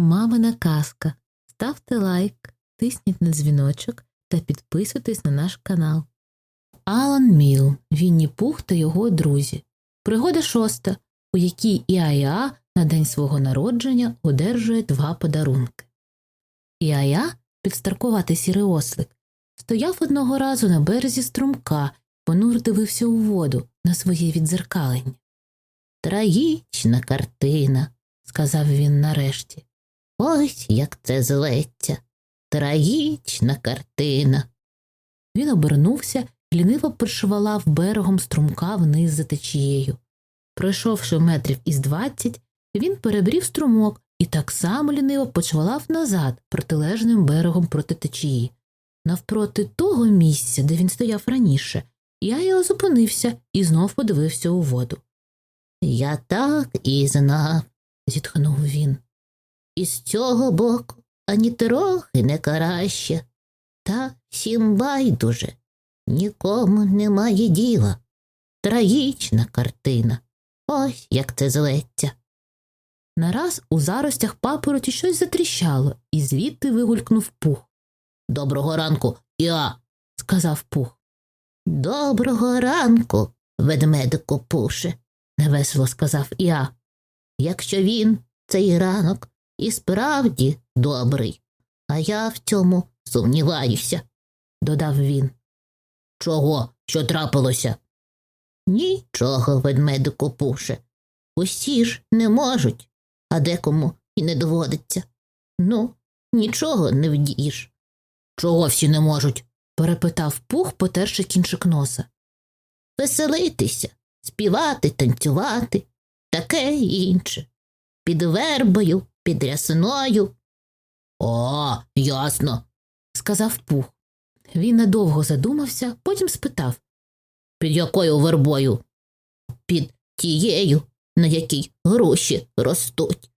Мамина казка. Ставте лайк, тисніть на дзвіночок та підписуйтесь на наш канал. Алан Міл, Вінні Пух та його друзі. Пригода шоста, у якій Іая на день свого народження одержує два подарунки. Іая, підстаркуватий сірий ослик, стояв одного разу на березі струмка, понур дивився у воду на своє відзеркалення. Трагічна картина, сказав він нарешті. Ось як це зветься. Трагічна картина. Він обернувся і ліниво пришвалав берегом струмка вниз за течією. Пройшовши метрів із двадцять, він перебрів струмок і так само ліниво почвалав назад протилежним берегом проти течії. Навпроти того місця, де він стояв раніше, я його зупинився і знов подивився у воду. Я так і знав, зітхнув він. Із цього боку ані трохи не краще. Та всім байдуже, нікому немає діла. Трагічна картина. Ось як це зветься. Нараз у заростях папороті щось затріщало, і звідти вигулькнув пух. Доброго ранку, Іа, сказав пух. Доброго ранку, ведмедику пуше, невесело сказав Іа. Якщо він, цей ранок, і справді добрий, а я в цьому сумніваюся, додав він. Чого, що трапилося? Нічого, ведмедику пуше. Усі ж не можуть, а декому і не доводиться. Ну, нічого не вдієш. Чого всі не можуть? перепитав пух, потерши кінчик носа. Веселитися, співати, танцювати, таке і інше. Під вербою, під рясиною. О, ясно, сказав пух. Він недовго задумався, потім спитав Під якою вербою? Під тією, на якій гроші ростуть,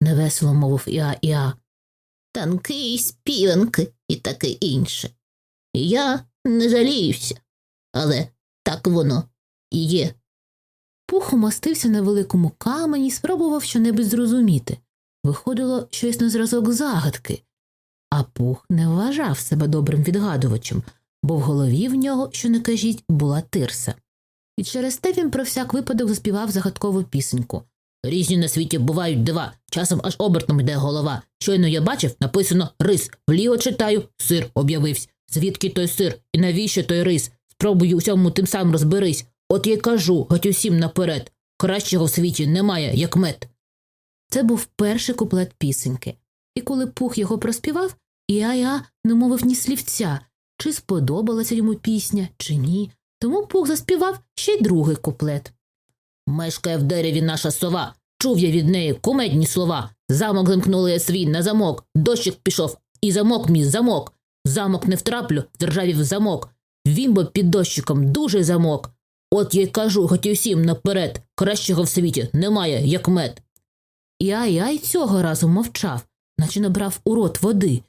невесело мовив Іа Іа. Танки, співанки і таке інше. Я не жаліюся, але так воно і є. Пух умостився на великому камені і спробував щонебудь зрозуміти. Виходило щось на зразок загадки, а пух не вважав себе добрим відгадувачем, бо в голові в нього, що не кажіть, була тирса. І через те він про всяк випадок заспівав загадкову пісеньку. Різні на світі бувають дива, часом аж обертом йде голова. Щойно я бачив, написано рис. Вліво читаю, сир об'явився. Звідки той сир і навіщо той рис? Спробуй усьому тим сам розберись. От я кажу, геть усім наперед. Кращого в світі немає, як мед. Це був перший куплет пісеньки, і коли пух його проспівав, Іа-Я не мовив ні слівця, чи сподобалася йому пісня, чи ні. Тому пух заспівав ще й другий куплет. Мешкає в дереві наша сова. Чув я від неї кумедні слова. Замок замкнули я свій на замок, дощик пішов, і замок мій замок. Замок не втраплю, державів замок. Він бо під дощиком дуже замок. От я й кажу, хоч і всім наперед, кращого в світі немає, як мед. Я я й цього разу мовчав, наче набрав у рот води.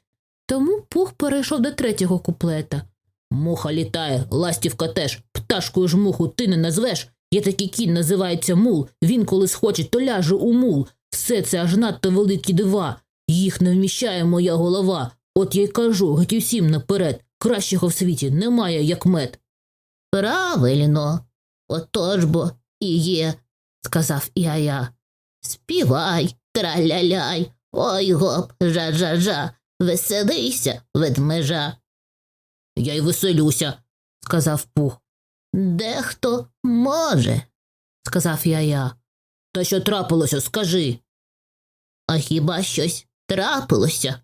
Тому пух перейшов до третього куплета. Муха літає, ластівка теж, пташкою ж муху ти не назвеш. Є такий кінь, називається мул. Він, коли схоче, то ляже у мул. Все це аж надто великі дива. Їх не вміщає моя голова. От я й кажу, геть усім наперед. Кращого в світі немає, як мед. Правильно, отож бо і є, сказав Іая. Співай, траляляй, ой гоп, жа-жа-жа, веселися, ведмежа. Я й веселюся, сказав пух. Дехто може, сказав я. Та що трапилося, скажи. А хіба щось трапилося?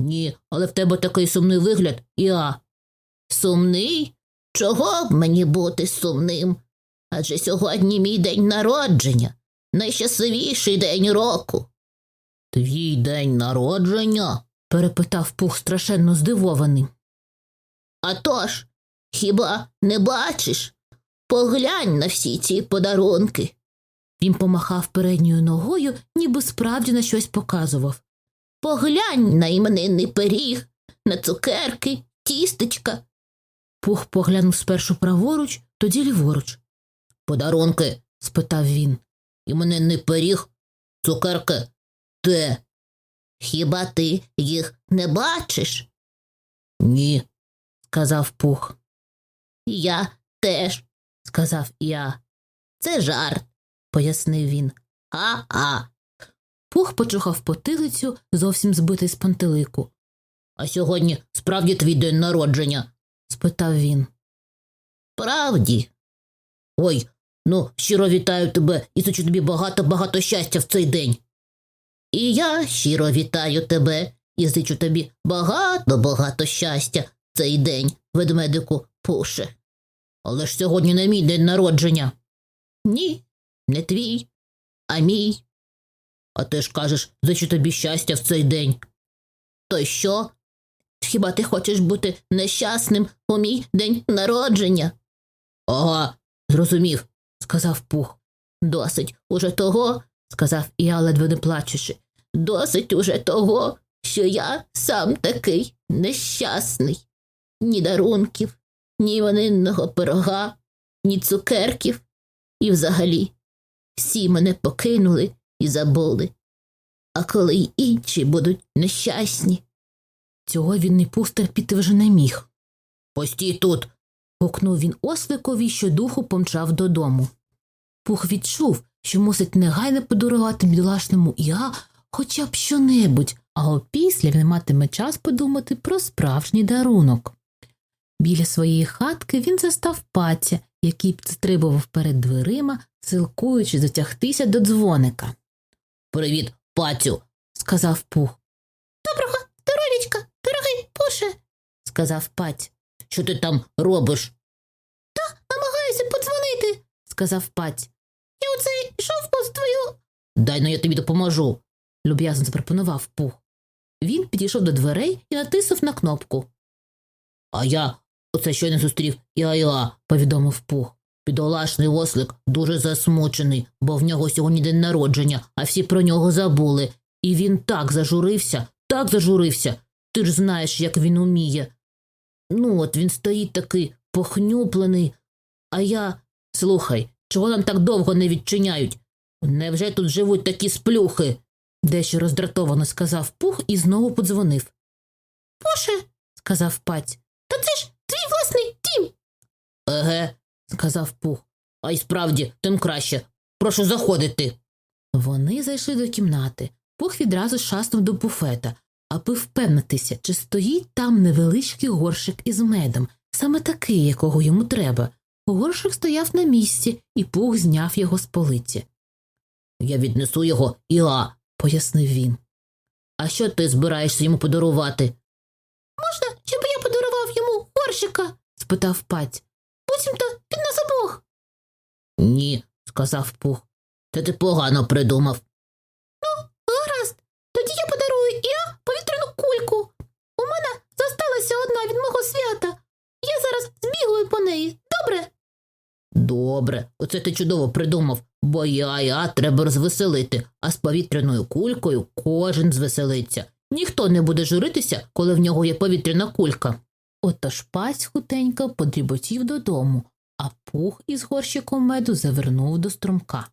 Ні, але в тебе такий сумний вигляд, Іа. Сумний? Чого б мені бути сумним? Адже сьогодні мій день народження, найщасливіший день року. Твій день народження? перепитав пух страшенно здивований. «А тож, хіба не бачиш? Поглянь на всі ці подарунки. Він помахав передньою ногою, ніби справді на щось показував. Поглянь на іменинний пиріг, на цукерки, тістечка. Пух поглянув спершу праворуч, тоді ліворуч. Подарунки? спитав він. Іменинний пиріг, цукерки. Де? Хіба ти їх не бачиш? Ні, сказав пух. Я теж, Сказав я, це жарт. пояснив він. А-а. Пух почухав потилицю, зовсім збитий з пантелику. А сьогодні справді твій день народження. Спитав він. Правді. Ой, ну щиро вітаю тебе і зичу тобі багато-багато щастя в цей день. І я щиро вітаю тебе і зичу тобі багато-багато щастя в цей день, ведмедику Пуше. Але ж сьогодні не мій день народження. Ні, не твій, а мій. А ти ж кажеш, зичу тобі щастя в цей день. То що? Хіба ти хочеш бути нещасним у мій день народження? Ага, зрозумів, Сказав пух. досить уже того, Сказав я, ледве не плачучи. досить уже того, що я сам такий нещасний. Ні дарунків, ні іменинного пирога, ні цукерків. І взагалі всі мене покинули і забули. А коли й інші будуть нещасні. Цього він не пух терпіти вже не міг. Постій тут. Гукнув він осликові, що духу помчав додому. Пух відчув, що мусить негайно подарувати бідолашному Іа хоча б щонебудь, а опісля він матиме час подумати про справжній дарунок. Біля своєї хатки він застав паця, який підстрибував перед дверима, силкуючи затягтися до дзвоника. Привіт, пацю. Сказав пух. Доброго здоровічка, дорогий Пуше. Сказав паць. Що ти там робиш? Сказав паць. Я оце йшов повз твою. Дай ну я тобі допоможу. люб'язно запропонував пух. Він підійшов до дверей і натиснув на кнопку. А я оце щойно зустрів Іа-Іа, Повідомив пух. Бідолашний ослик дуже засмучений, бо в нього сьогодні день народження, а всі про нього забули. І він так зажурився, так зажурився. Ти ж знаєш, як він уміє. Ну, от він стоїть такий похнюплений. А я. Слухай, чого нам так довго не відчиняють? Невже тут живуть такі сплюхи? дещо роздратовано сказав пух і знову подзвонив. Пуше, Сказав паць. та це ж твій власний дім. Еге, сказав пух. А й справді, тим краще. Прошу заходити. Вони зайшли до кімнати. Пух відразу шаснув до буфета, аби впевнитися, чи стоїть там невеличкий горшик із медом, саме такий, якого йому треба. Горшик стояв на місці, і пух зняв його з полиці, Я віднесу його Іа. пояснив він. А що ти збираєшся йому подарувати? Можна, щоб я подарував йому горщика? спитав паць. Буцімто під нас обох. Ні, сказав Пух. Це ти погано придумав. Гаразд, тоді я подарую Іа повітряну кульку. У мене зосталася одна від мого свята. Я зараз збігаю по неї. Добре? Добре, оце ти чудово придумав, бо я треба розвеселити, а з повітряною кулькою кожен звеселиться. Ніхто не буде журитися, коли в нього є повітряна кулька. Отож паць хутенько подріботів додому, а пух із горщиком меду завернув до струмка.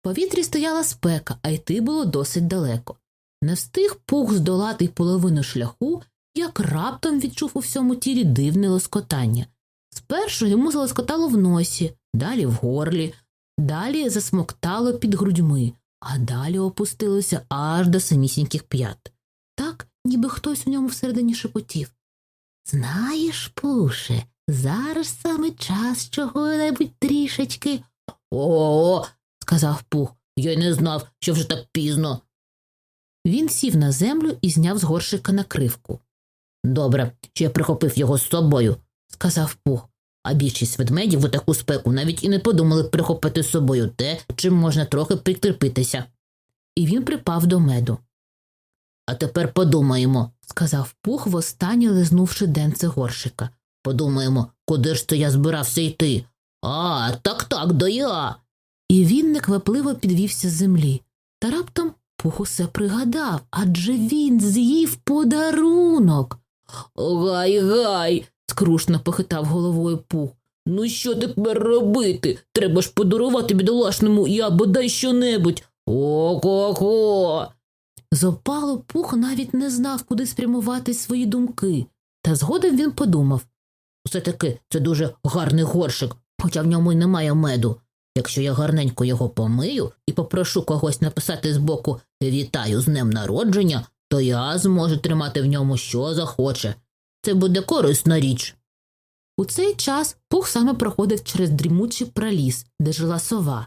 В повітрі стояла спека, а йти було досить далеко. Не встиг пух здолати половину шляху, як раптом відчув у всьому тілі дивне лоскотання. Спершу йому залоскотало в носі, далі в горлі, далі засмоктало під грудьми, а далі опустилося аж до самісіньких п'ят. Так, ніби хтось у ньому всередині шепотів. Знаєш, Пуше, зараз саме час чого-небудь трішечки, О, сказав Пух. я й не знав, що вже так пізно. Він сів на землю і зняв з горщика накривку. Добре, що я прихопив його з собою, Сказав Пух. А більшість ведмедів у таку спеку навіть і не подумали прихопити з собою те, чим можна трохи прикріпитися. І він припав до меду. А тепер подумаємо, Сказав Пух, востаннє лизнувши денце горщика. подумаємо, куди ж то я збирався йти. А, так так, до я. І він неквапливо підвівся з землі. Та раптом Пух усе пригадав, адже він з'їв подарунок. Гай, гай. Скрушно похитав головою Пух. Ну що тепер робити? Треба ж подарувати бідолашному я бодай що-небудь. О-ко-ко. З опалу пух навіть не знав, куди спрямувати свої думки, та згодом він подумав Все таки це дуже гарний горшик, хоча в ньому й немає меду. Якщо я гарненько його помию і попрошу когось написати збоку Вітаю з днем народження, то я зможу тримати в ньому що захоче. Це буде корисна річ. У цей час пух саме проходив через дрімучий проліс, де жила сова,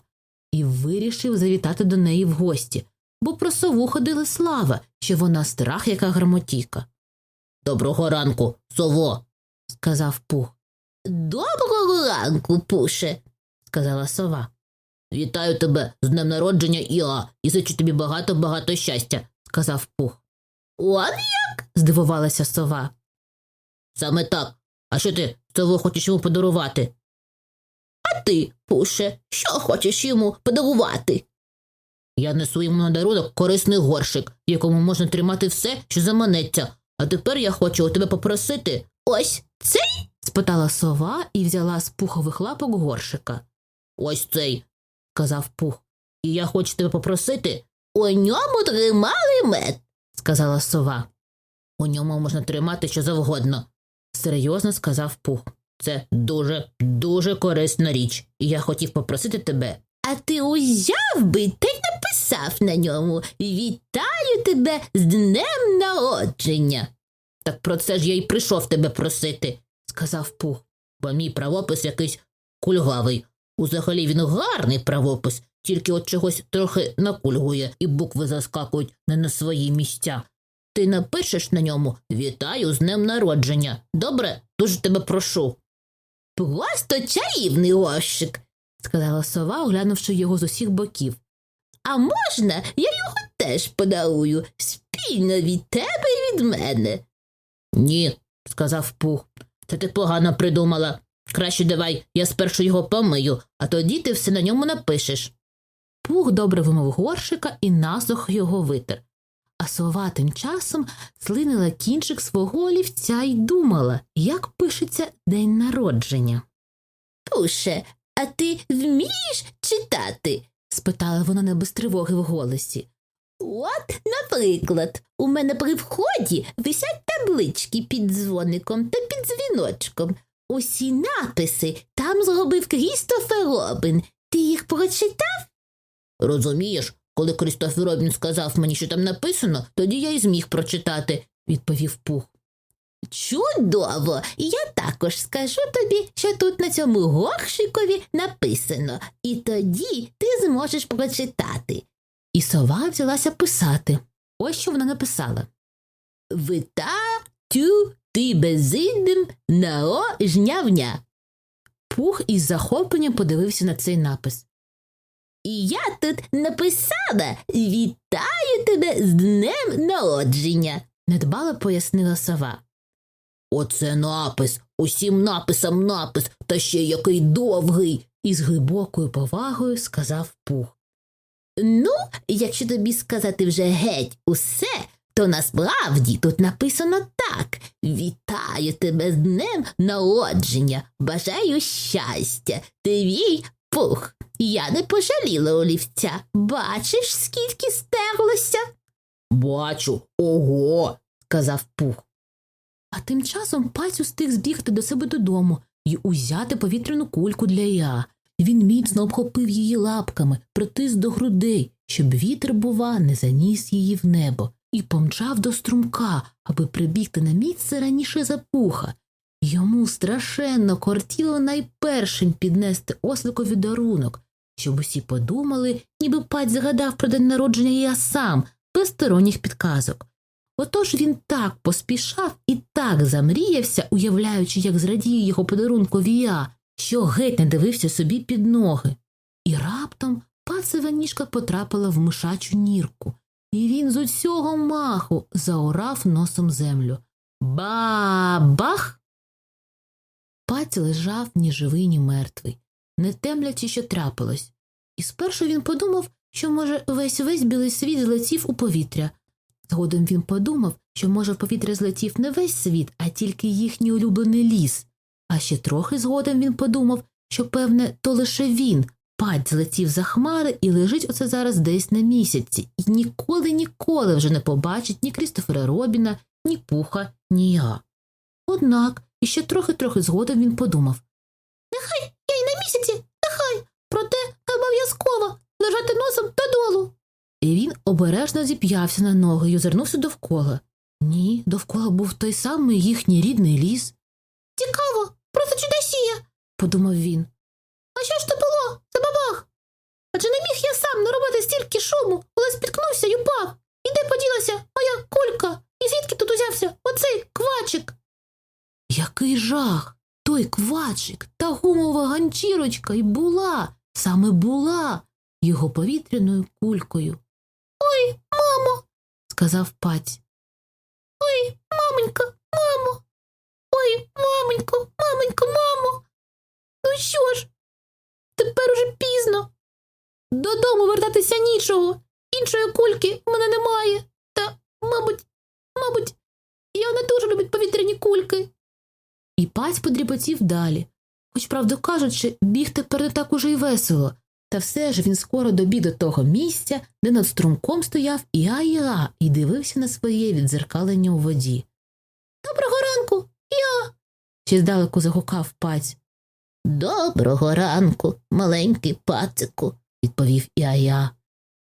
і вирішив завітати до неї в гості, бо про сову ходили слава, що вона страх, яка грамотіка, Доброго ранку, сово. сказав пух. Доброго ранку, пуше, сказала сова. Вітаю тебе з днем народження Іа і зичу тобі багато-багато щастя. сказав пух. Он Здивувалася сова. Саме так. А що ти сово хочеш йому подарувати? А ти, пуше, що хочеш йому подарувати? Я несу йому на дарунок корисний горшик, в якому можна тримати все, що заманеться. А тепер я хочу у тебе попросити ось цей, спитала сова і взяла з пухових лапок горшика, ось цей, сказав пух. І я хочу тебе попросити. У ньому тримали мед, сказала сова. У ньому можна тримати що завгодно. Серйозно сказав пух. Це дуже, дуже корисна річ, і я хотів попросити тебе. А ти узяв би та й написав на ньому Вітаю тебе з днем народження. Так про це ж я й прийшов тебе просити, сказав пух. бо мій правопис якийсь кульгавий. Узагалі він гарний правопис, тільки от чогось трохи накульгує, і букви заскакують не на свої місця. Ти напишеш на ньому Вітаю з днем народження. Добре, дуже тебе прошу. Просто чарівний горщик, сказала сова, оглянувши його з усіх боків. А можна я його теж подарую спільно від тебе і від мене? Ні, сказав пух. Це ти погано придумала. Краще давай я спершу його помию, а тоді ти все на ньому напишеш. Пух добре вимив горшика і насох його витер. А сова тим часом слинила кінчик свого олівця і думала, як пишеться день народження. Пуше, а ти вмієш читати? спитала вона не без тривоги в голосі. От, наприклад, у мене при вході висять таблички під дзвоником та під дзвіночком. Усі написи там зробив Крістофер Робин. Ти їх прочитав? Розумієш, коли Крістофер Робін сказав мені, що там написано, тоді я й зміг прочитати, відповів пух. Чудово! Я також скажу тобі, що тут на цьому горшикові написано, і тоді ти зможеш прочитати. І сова взялася писати. Ось що вона написала. Витаю ти безидним нао жнявня. Пух із захопленням подивився на цей напис. І я тут написала Вітаю тебе з днем народження. Недбало пояснила сова. Оце напис, усім написам напис, та ще який довгий. І з глибокою повагою сказав пух. Ну, якщо тобі сказати вже геть усе, то насправді тут написано так: Вітаю тебе з днем народження, бажаю щастя, твій пух. Я не пожаліла олівця. Бачиш, скільки стерлося? Бачу, ого, сказав пух. А тим часом паць устиг збігти до себе додому і узяти повітряну кульку для Іа. Він міцно обхопив її лапками, притис до грудей, щоб вітер, бува, не заніс її в небо, і помчав до струмка, аби прибігти на місце раніше за пуха. Йому страшенно кортіло найпершим піднести осликові дарунок, щоб усі подумали, ніби паць згадав про день народження Іа сам, без сторонніх підказок. Отож він так поспішав і так замріявся, уявляючи, як зрадіє його подарунку Вія, що геть не дивився собі під ноги. І раптом пацева ніжка потрапила в мишачу нірку, і він з усього маху заорав носом землю. Ба-бах! Паць лежав ні живий, ні мертвий, не темлячи, що трапилось. І спершу він подумав, що, може, весь весь білий світ злетів у повітря. Згодом він подумав, що, може, в повітря злетів не весь світ, а тільки їхній улюблений ліс. А ще трохи згодом він подумав, що, певне, то лише він, Пать злетів за хмари і лежить оце зараз десь на місяці, і ніколи, ніколи вже не побачить ні Крістофера Робіна, ні пуха, ні я. Однак іще трохи-трохи згодом він подумав Нехай я й на місяці, нехай, проте не обов'язково лежати носом додолу. І він обережно зіп'явся на ноги й озирнувся довкола. Ні, довкола був той самий їхній рідний ліс. Цікаво, просто чудосія, подумав він. А що ж то було? Це бабах? Адже не міг я сам наробити стільки шуму, коли спіткнувся й упав. І де поділася моя кулька? І звідки тут узявся оцей квачик? Який жах! Той квачик та гумова ганчірочка й була, саме була його повітряною кулькою. Ой, мамо, сказав паць. Ой, мамонька, мамо. Ой, мамонько, мамонько, мамо. Ну що ж? Тепер уже пізно. Додому вертатися нічого. Іншої кульки в мене немає. Та, мабуть, мабуть, я не дуже люблю повітряні кульки. І паць подріботів далі. Хоч, правду кажучи, біг тепер не так уже й весело. Та все ж він скоро добіг до того місця, де над струмком стояв Іа-Іа і дивився на своє відзеркалення у воді. Доброго ранку, я. ще здалеку загукав паць. Доброго ранку, маленький пацику, відповів Іа-Іа.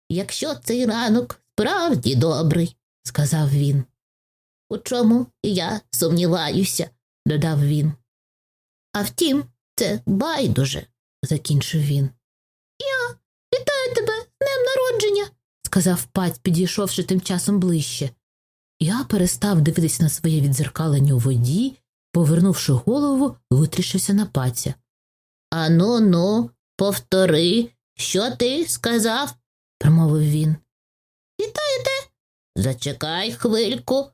Якщо цей ранок справді добрий, сказав він, у чому я сумніваюся, додав він, а втім, це байдуже. закінчив він. Я Вітаю тебе з днем народження. сказав паць, підійшовши тим часом ближче. Я перестав дивитися на своє відзеркалення у воді, повернувши голову, витріщився на паця. Ану ну, повтори, що ти сказав? промовив він. Зачекай хвильку.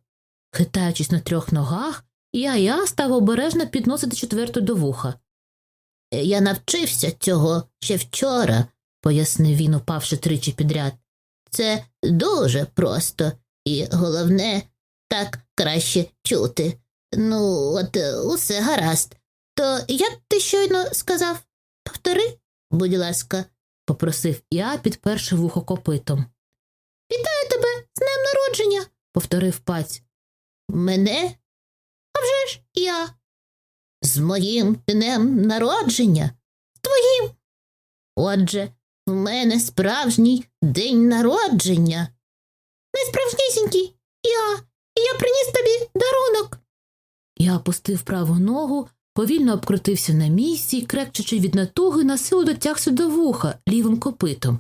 Хитаючись на трьох ногах, я я став обережно підносити четверту до вуха, Я навчився цього ще вчора, пояснив він, упавши тричі підряд. Це дуже просто, і головне, так краще чути. Ну, от е, усе гаразд. То як ти щойно сказав? Повтори, будь ласка, попросив я, підперши вухо копитом. вітаю тебе з днем народження. Повторив паць. Мене? Вже ж я. З моїм днем народження. Твоїм. Отже, в мене справжній день народження. Не справжнісінький. Я. І я приніс тобі дарунок. Я опустив праву ногу, повільно обкрутився на місці крекчучи від натуги, на силу дотягся до вуха лівим копитом,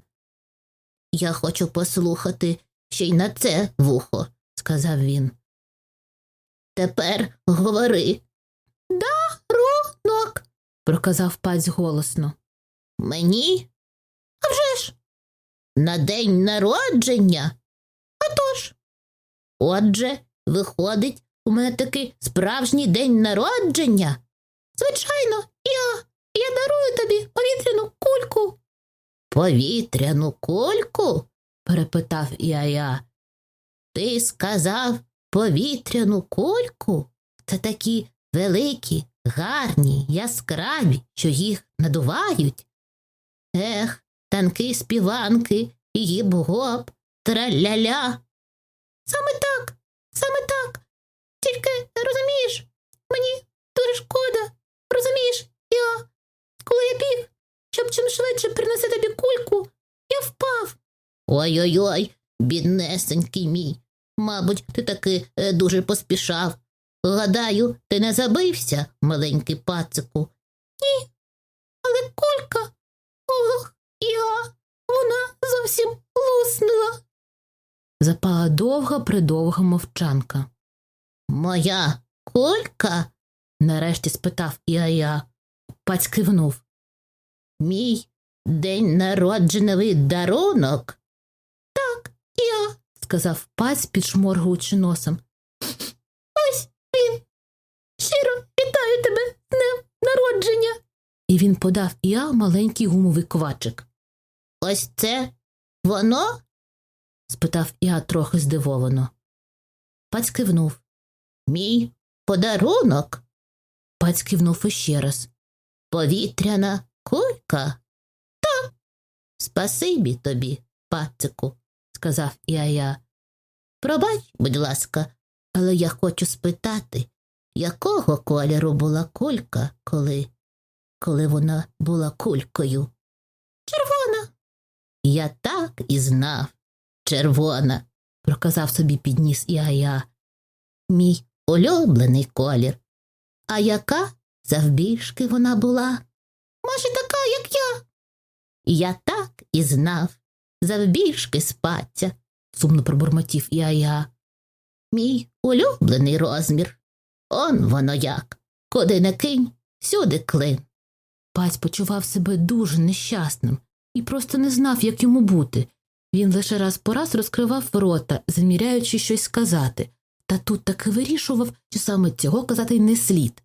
Я хочу послухати ще й на це вухо, сказав він. Тепер говори. Дарунок. Проказав паць голосно. Мені? А вже ж. На день народження? А тож. Отже, виходить, у мене такий справжній день народження. Звичайно, я. Я дарую тобі повітряну кульку. Повітряну кульку? перепитав я-я. Ти сказав повітряну кульку? Це такі великі, гарні, яскраві, що їх надувають. Ех, танки співанки, гіп-гоп, траля-ля. Саме так, саме так. Тільки розумієш, мені дуже шкода. Розумієш, я, коли я біг, щоб чим швидше принести тобі кульку, я впав. Ой-ой-ой, біднесенький мій. Мабуть, ти таки е, дуже поспішав. Гадаю, ти не забився, маленький пацику. Ні, але кулька. Ох, я. Вона зовсім луснула. Запала довга придовга мовчанка. Моя кулька? Нарешті спитав я-я. Паць кивнув. Мій день народжений дарунок. Сказав паць, підшморгуючи носом. Ось він. Щиро вітаю тебе з днем народження. І він подав я маленький гумовий квачик. Ось це воно? спитав я трохи здивовано. Паць кивнув. Мій подарунок. Паць кивнув іще раз. Повітряна кулька. Так, Спасибі тобі, пацику, сказав Іая. Пробач, будь ласка, але я хочу спитати, якого кольору була кулька, коли, коли вона була кулькою? Червона. Я так і знав. Червона, проказав собі підніс Іая. Мій улюблений колір. А яка завбільшки вона була? Може, така, як я? Я так і знав. Завбільшки спаться, сумно пробурмотів Іая. Мій улюблений розмір. Он воно як. Куди не кинь, сюди клин. Паць почував себе дуже нещасним і просто не знав, як йому бути. Він лише раз по раз розкривав рота, заміряючи щось сказати, та тут таки вирішував, що саме цього казати й не слід.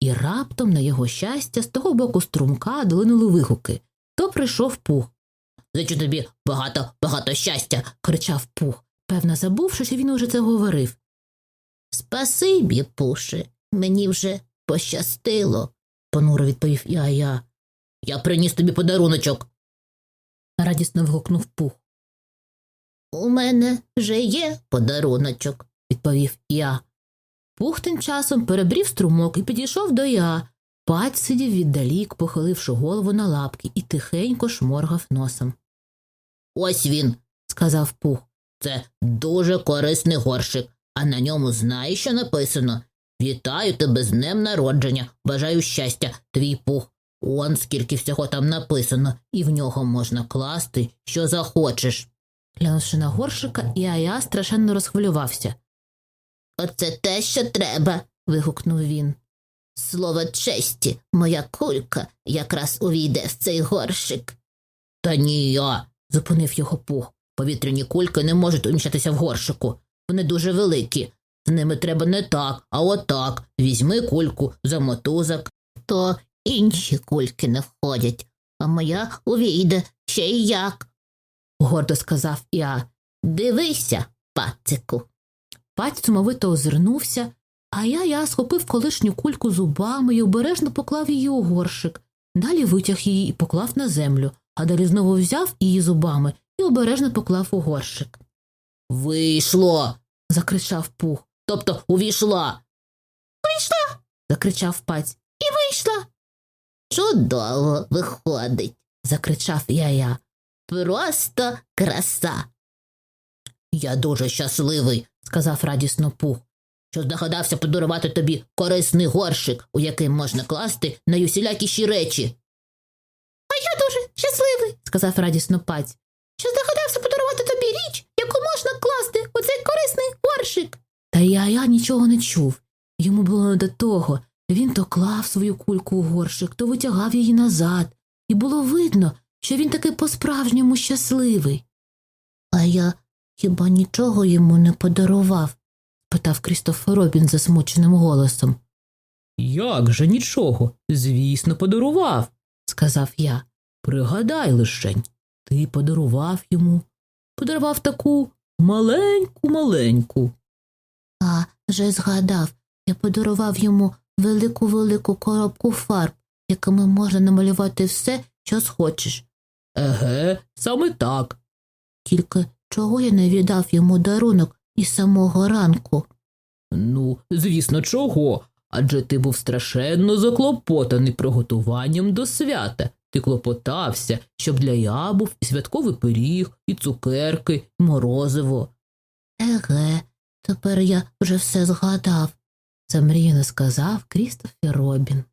І раптом, на його щастя, з того боку струмка долинули вигуки. То прийшов пух, Зичу тобі багато, багато щастя. кричав пух, певно забувши, що він уже це говорив. Спасибі, пуше, мені вже пощастило, понуро відповів Іая. Я Я приніс тобі подаруночок. Радісно вигукнув пух, У мене вже є подаруночок. відповів я. Пух тим часом перебрів струмок і підійшов до я. Паць сидів віддалік, похиливши голову на лапки, і тихенько шморгав носом. Ось він. Сказав пух. Це дуже корисний горщик, а на ньому знаєш, що написано. Вітаю тебе з днем народження, бажаю щастя, твій пух. Он скільки всього там написано, і в нього можна класти, що захочеш. Глянувши на горшика, Іая страшенно розхвилювався. Оце те, що треба. вигукнув він. Слово честі, моя кулька якраз увійде в цей горщик. Та ні я. Зупинив його пух. Повітряні кульки не можуть уміщатися в горщику. Вони дуже великі. З ними треба не так, а отак. Візьми кульку за мотузок. То інші кульки не входять, а моя увійде ще й як. гордо сказав я. Дивися, пацику. Паць сумовито озирнувся, а я я схопив колишню кульку зубами і обережно поклав її у горшик. Далі витяг її і поклав на землю, а далі знову взяв її зубами і обережно поклав у горшик. Вийшло. Закричав пух. Тобто увійшла. Вийшла. Закричав паць. І Вийшла. Чудово виходить. Закричав я я. Просто краса. Я дуже щасливий, Сказав радісно пух. що здогадався подарувати тобі корисний горщик, у який можна класти найусілякіші речі. Сказав радісно паць. що здогадався подарувати тобі річ, яку можна класти у цей корисний горщик. Та я я нічого не чув. Йому було не до того. Він то клав свою кульку у горшик, то витягав її назад, і було видно, що він таки по-справжньому щасливий. А я хіба нічого йому не подарував? питав Крістофер Робін засмученим голосом. Як же нічого? Звісно, подарував. Сказав я. Пригадай лишень, ти подарував йому. Подарував таку маленьку маленьку. А вже згадав, я подарував йому велику велику коробку фарб, якими можна намалювати все, що схочеш. Еге, саме так. Тільки чого я не віддав йому дарунок із самого ранку? Ну, звісно, чого? Адже ти був страшенно заклопотаний приготуванням до свята. Ти клопотався, щоб для я був і святковий пиріг, і цукерки, і морозиво. Еге, тепер я вже все згадав. замріяно сказав Крістофер Робін.